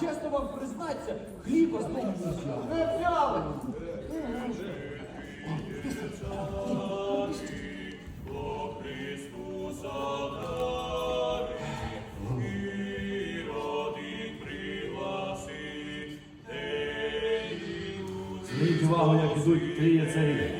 чесно вам признаться, хліба з дому не взяли. Зверніть увагу, як ідуть тріє царі.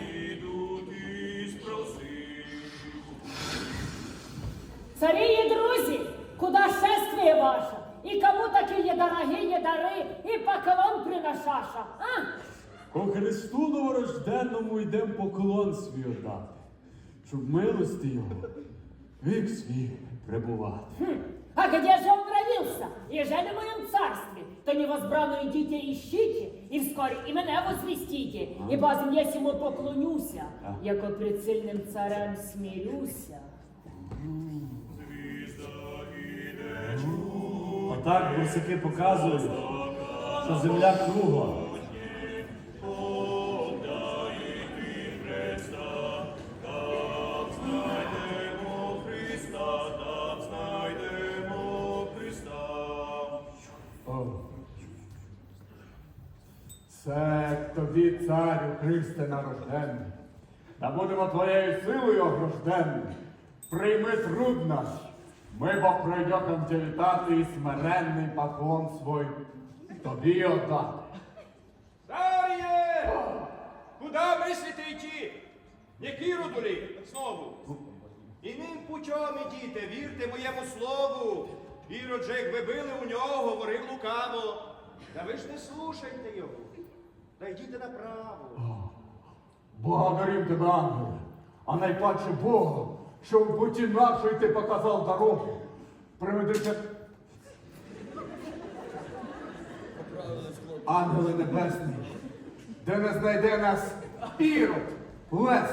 ідуть і друзі, куда шествие ваше? И кому такие дорогие дары и поклон приношаша? А? Ко Христу новорожденному йдем поклон свій отдати, щоб милості його вік свій пребувати. Хм, А где же он родился? Ежели в моем царстве, то невозбранно идите ищите, и вскоре и меня возвестите, ибо я сему поклонюся, яко пред царем смирюся. Отак бурсики показують, що земля кругла. Це тобі, царю Христе нарожденний. Та будемо твоєю силою огражденні. Прийми труд наш. Ми бо пройдем тебе і смиренний поклон свой тобі отдати. Дар'є! Куда мислите йти? Не кіру ли знову? І ним путем ідіте, вірте моєму слову. Ірод же, як ви били у нього, говорив лукаво. Та ви ж не слушайте його. Та йдіть направо. Благодарим тебе, ангеле, а найпаче Бога, що в путі нашої ти показав дорогу. Приведися. Ангели небесні, де не знайде нас ірод, лест,